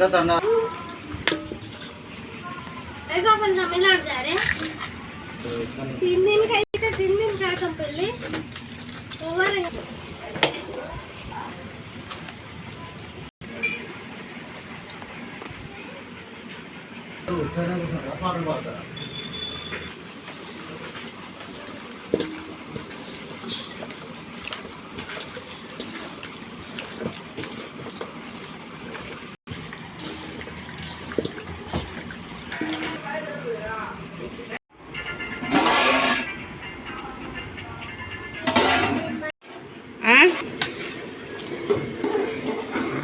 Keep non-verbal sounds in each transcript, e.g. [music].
না तमिलनाडु जा रहे तीन दिन का इतना तीन दिन का कम पहले ओवर उत्तर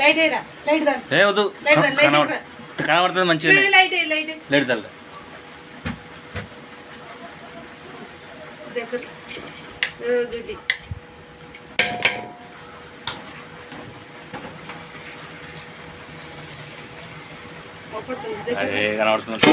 లైట్ లైట్ ఏ వద్దు. కనబడుతుంది మంచిగా లైట్ లైట్ తల్లి దగ్గర. గుడ్డి. కనబడుతుంది.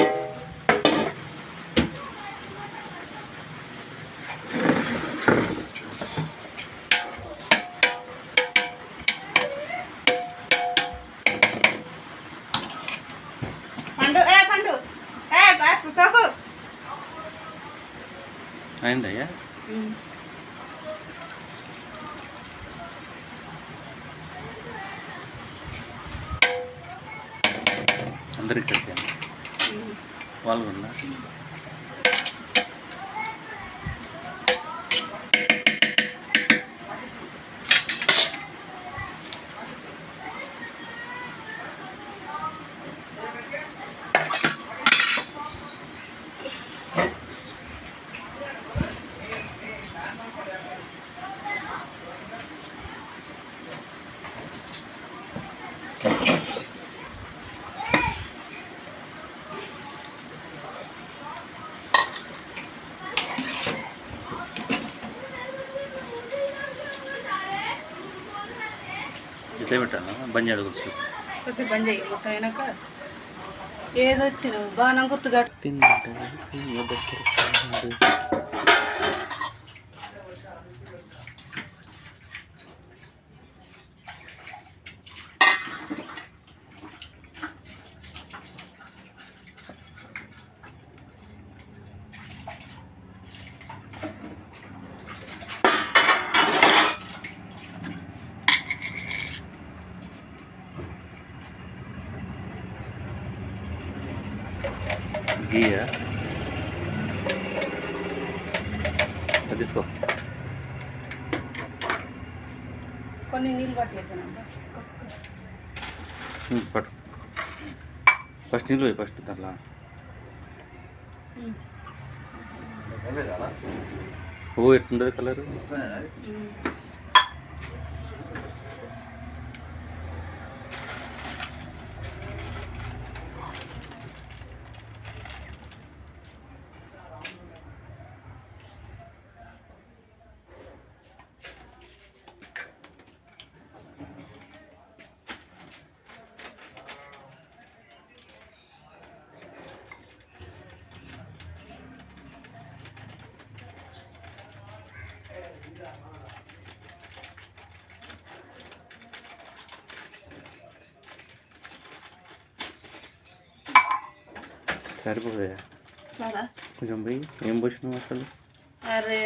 అయిందయ్యా అందరికి కలిపాను ఇట్లే పెట్టాను బంద్ చేయడు కూర్చో కాసేపు బంద్ చేయి మొత్తం అయినాక ఏదో తిను. బాణం గుర్తుగా గీయ తీసుకో. కొన్ని నీళ్ళు పట్టు. ఫస్ట్ నీళ్ళు పోయి ఫస్ట్ దాంట్లో. ఓ ఎట్లుండదు కలర్? సరిపోతుందా సరే కొంచెం పోయి ఏం పోసినావు అసలు అరే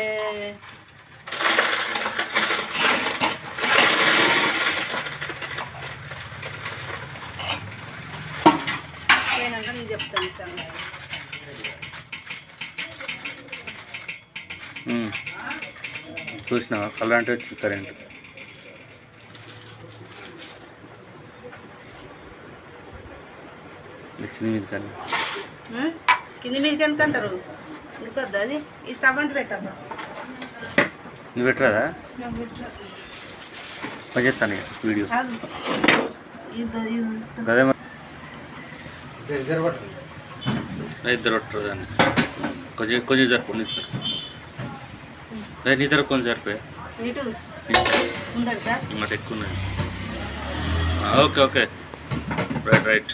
నేను చెప్తాను. చూసినావా కలర్ అంటే వచ్చి కరెంట్ వచ్చింది మీద కానీ ఆ? కింది మీదకి ఎంత అంటారు? ఉడకద్దు అది? ఈ స్టవ్ అంటే పెట్టద్దా? నువ్వు పెట్టరాదా. పని చేస్తాను వీడియో. కాదు. ఇది ఇది. అదే ఇద్దరు కొట్టరు దాన్ని. కొంచెం కొంచెం సరిపోయింది సార్. అదే నీ తరపు కొంచెం సరిపోయా. ఇంకోటి ఎక్కువ ఉన్నది ఆ, ఓకే ఓకే. Right right.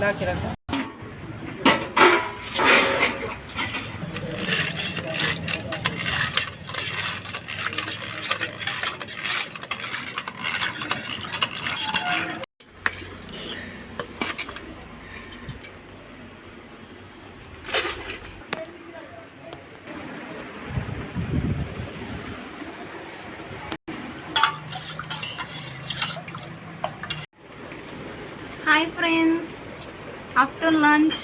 ला के रखो hi friends after lunch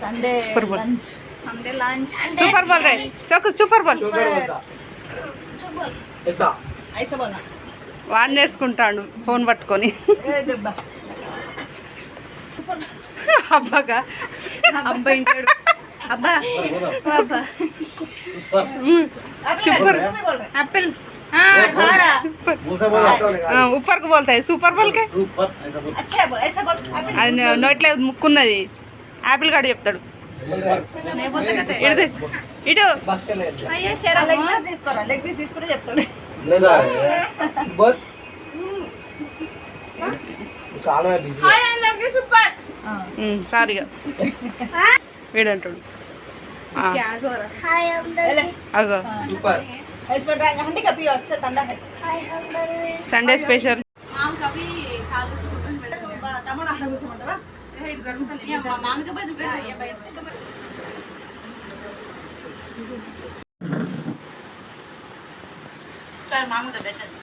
Sunday Super Bowl. Lunch Sunday lunch super bowl రే చోకు సూపర్ బోల్ వాడు నేర్చుకుంటాడు ఫోన్ పట్టుకొని. ఏ దెబ్బ. [laughs] అబ్బాగా. అబ్బా ఇంటాడు. అబ్బా. అబ్బా. సూపర్ యాపిల్ ఉప్పర్కు బోల్తాయి సూపర్ బోల్కే అది నోట్లో ముక్కున్నది యాపిల్ కాడు చెప్తాడు ఇటు చెప్తాడు సారీగా వీడంటాడు అగో ऐसे में ड्राइंग हंडी का पियो अच्छा ठंडा है हाय अंदर సండే స్పెషల్ माम कभी खाली से कुछ नहीं తమ్ముడు అట్లా కూర్చోమంటావా ఏ, ఇటు జరుగుతుంది ये माम के बाजू पे ये बैठ మామూలుగా పెట్టండి